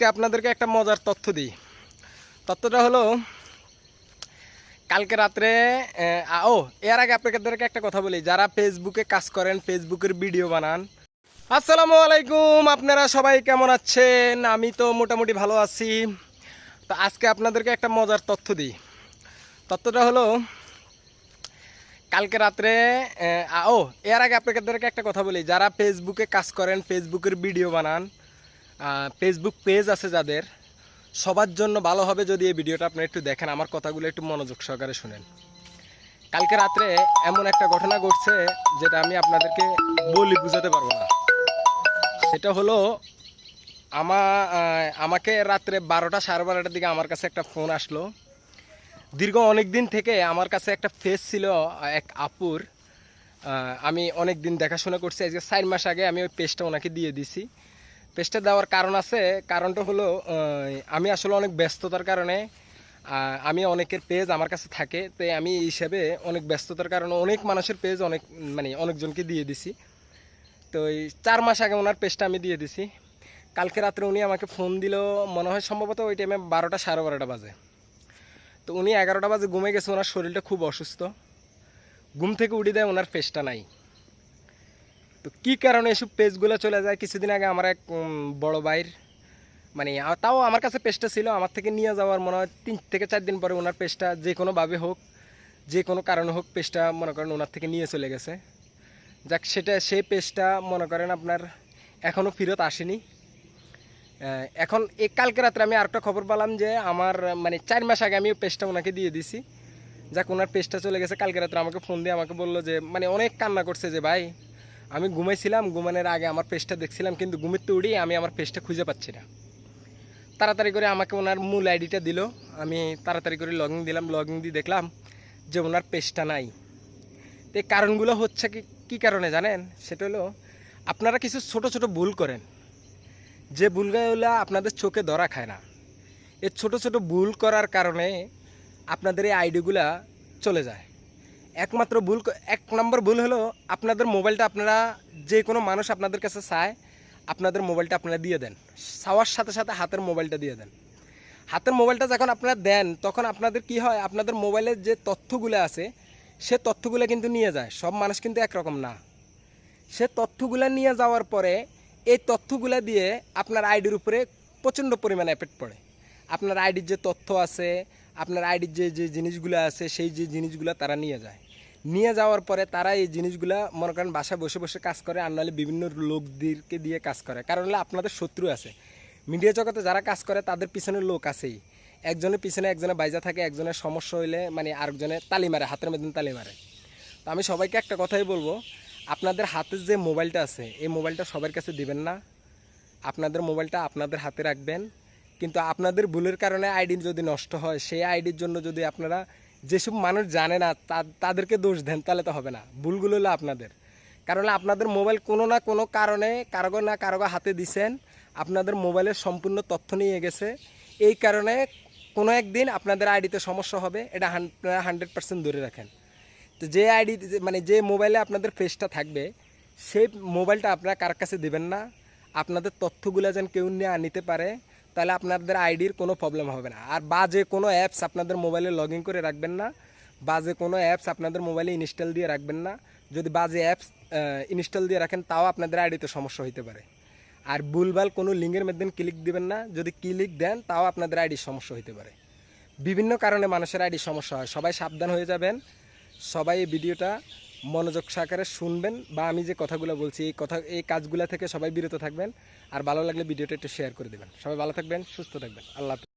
আজকে আপনাদেরকে একটা মজার তথ্য দিই। তথ্যটা হলো, কালকে রাত্রে ও, এর আগে আপনাদেরকে একটা কথা বলি। যারা ফেসবুকে কাজ করেন ফেসবুকের ভিডিও বানান। আসসালামু আলাইকুম, আপনারা সবাই কেমন আছেন? আমি তো মোটামুটি ভালো আছি। তো আজকে আপনাদেরকে একটা মজার তথ্য দিই। তথ্যটা হলো, কালকে রাত্রে ও, এর আগে আপনাদেরকে একটা কথা বলি। যারা ফেসবুকে কাজ করেন ফেসবুকের ভিডিও বানান ফেসবুক পেজ আছে যাদের, সবার জন্য ভালো হবে যদি এই ভিডিওটা আপনি একটু দেখেন, আমার কথাগুলো একটু মনোযোগ সহকারে শুনেন। কালকে রাত্রে এমন একটা ঘটনা ঘটছে যেটা আমি আপনাদেরকে বলি, বুঝাতে পারব না। সেটা হলো, আমা আমাকে রাত্রে বারোটা সাড়ে বারোটার দিকে আমার কাছে একটা ফোন আসলো। দীর্ঘ অনেক দিন থেকে আমার কাছে একটা ফেস ছিল, এক আপুর। আমি অনেক দিন দেখাশোনা করছি, আজকে চার মাস আগে আমি ওই পেজটা ওনাকে দিয়ে দিছি। পেজটা দেওয়ার কারণ আছে। কারণটা হলো আমি আসলে অনেক ব্যস্ততার কারণে আমি অনেকের পেজ আমার কাছে থাকে, তো আমি এই হিসাবে অনেক ব্যস্ততার কারণে অনেক মানুষের পেজ অনেক মানে অনেকজনকে দিয়ে দিছি। তো এই চার মাস আগে ওনার পেজটা আমি দিয়ে দিছি। কালকে রাত্রে উনি আমাকে ফোন দিল মনে হয় সম্ভবত ওই টাইমে বারোটা সাড়ে বারোটা বাজে। তো উনি এগারোটা বাজে ঘুমে গেছে, ওনার শরীরটা খুব অসুস্থ। ঘুম থেকে উঠে দেয়, ওনার পেজটা নাই। তো কী কারণে এসব পেজগুলো চলে যায়? কিছুদিন আগে আমার এক বড় ভাইয়ের মানে তাও আমার কাছে পেজটা ছিল, আমার থেকে নিয়ে যাওয়ার মনে হয় তিন থেকে চার দিন পরে ওনার পেজটা যে কোনোভাবে হোক, যে কোনো কারণে হোক পেজটা মনে করেন ওনার থেকে নিয়ে চলে গেছে। যাক, সেটা সেই পেজটা মনে করেন আপনার এখনও ফেরত আসেনি। এখন এই কালকে রাত্রে আমি আরেকটা খবর পেলাম যে আমার মানে চার মাস আগে আমি পেজটা ওনাকে দিয়ে দিছি। যাক, ওনার পেজটা চলে গেছে, কালকে রাত্রে আমাকে ফোন দিয়ে আমাকে বলল যে মানে অনেক কান্না করছে যে, ভাই আমি ঘুমাইছিলাম, ঘুমানোর আগে আমার পেজটা দেখছিলাম, কিন্তু ঘুমের তো উড়িয়ে আমি আমার পেজটা খুঁজে পাচ্ছি না। তাড়াতাড়ি করে আমাকে ওনার মূল আইডিটা দিল। আমি তাড়াতাড়ি করে লগ দিলাম লগ দিয়ে দেখলাম যে ওনার পেজটা নাই। তো এই কারণগুলো হচ্ছে কি, কী কারণে জানেন? সেটা হলো, আপনারা কিছু ছোট ছোট ভুল করেন। যে ভুলগুলো আপনাদের চোখে ধরা খায় না। এই ছোট ছোট ভুল করার কারণে আপনাদের এই আইডিগুলা চলে যায়। একমাত্র ভুল এক নম্বর ভুল হলো আপনাদের মোবাইলটা আপনারা যে কোনো মানুষ আপনাদের কাছে চায়, আপনাদের মোবাইলটা আপনারা দিয়ে দেন। চাওয়ার সাথে সাথে হাতের মোবাইলটা দিয়ে দেন। হাতের মোবাইলটা যখন আপনারা দেন, তখন আপনাদের কি হয়, আপনাদের মোবাইলের যে তথ্যগুলো আছে, সে তথ্যগুলো কিন্তু নিয়ে যায়। সব মানুষ কিন্তু একরকম না। সে তথ্যগুলো নিয়ে যাওয়ার পরে, এই তথ্যগুলো দিয়ে আপনার আইডির উপরে প্রচণ্ড পরিমাণে এফেক্ট পড়ে। আপনার আইডির যে তথ্য আছে আপনার আইডির যে যে জিনিসগুলো আছে, সেই যে জিনিসগুলো তারা নিয়ে যায়। নিয়ে যাওয়ার পরে তারা এই জিনিসগুলো, মনে করেন, বাসায় বসে বসে কাজ করে, আর নাহলে বিভিন্ন লোকদেরকে দিয়ে কাজ করে। কারণ হলো আপনাদের শত্রু আছে। মিডিয়া জগতে যারা কাজ করে, তাদের পিছনে লোক আছেই। একজনের পিছনে একজনের বাইজা থাকে, একজনের সমস্যা হইলে মানে আরেকজনে তালি মারে, হাতের মধ্যে তালি মারে। তো আমি সবাইকে একটা কথাই বলব, আপনাদের হাতের যে মোবাইলটা আছে, এই মোবাইলটা সবার কাছে দিবেন না। আপনাদের মোবাইলটা আপনাদের হাতে রাখবেন। কিন্তু আপনাদের ভুলের কারণে আইডি যদি নষ্ট হয়, সেই আইডির জন্য যদি আপনারা যেসব মানুষ জানে না তাদেরকে দোষ দেন, তাহলে তো হবে না। ভুলগুলো হলো আপনাদের। কারণ আপনাদের মোবাইল কোনো না কোনো কারণে কারও না কারও হাতে দিছেন, আপনাদের মোবাইলের সম্পূর্ণ তথ্য নিয়ে গেছে। এই কারণে কোনো একদিন আপনাদের আইডিতে সমস্যা হবে, এটা আপনারা হান্ড্রেড পার্সেন্ট ধরে রাখেন। তো যে আইডি মানে যে মোবাইলে আপনাদের ফেসটা থাকবে, সেই মোবাইলটা আপনারা কার কাছে দেবেন না। আপনাদের তথ্যগুলো যেন কেউ নিয়ে নিতে পারে তাহলে আপনাদের আইডির কোনো প্রবলেম হবে না। আর বাজে কোনো অ্যাপস আপনাদের মোবাইলে লগ করে রাখবেন না। বাজে কোনো অ্যাপস আপনাদের মোবাইলে ইনস্টল দিয়ে রাখবেন না। যদি বাজে অ্যাপস ইনস্টল দিয়ে রাখেন, তাও আপনাদের আইডিতে সমস্যা হইতে পারে। আর ভুলভাল কোনো লিঙ্কের মধ্যে ক্লিক দিবেন না। যদি ক্লিক দেন, তাও আপনাদের আইডির সমস্যা হইতে পারে। বিভিন্ন কারণে মানুষের আইডির সমস্যা হয়। সবাই সাবধান হয়ে যাবেন। সবাই এই ভিডিওটা মনোযোগ সাকারে শুনবেন বা আমি যে কথাগুলো বলছি, এই কথা, এই কাজগুলো থেকে সবাই বিরত থাকবেন। আর ভালো লাগলে ভিডিওটা একটু শেয়ার করে দেবেন। সবাই ভালো থাকবেন, সুস্থ থাকবেন। আল্লাহ।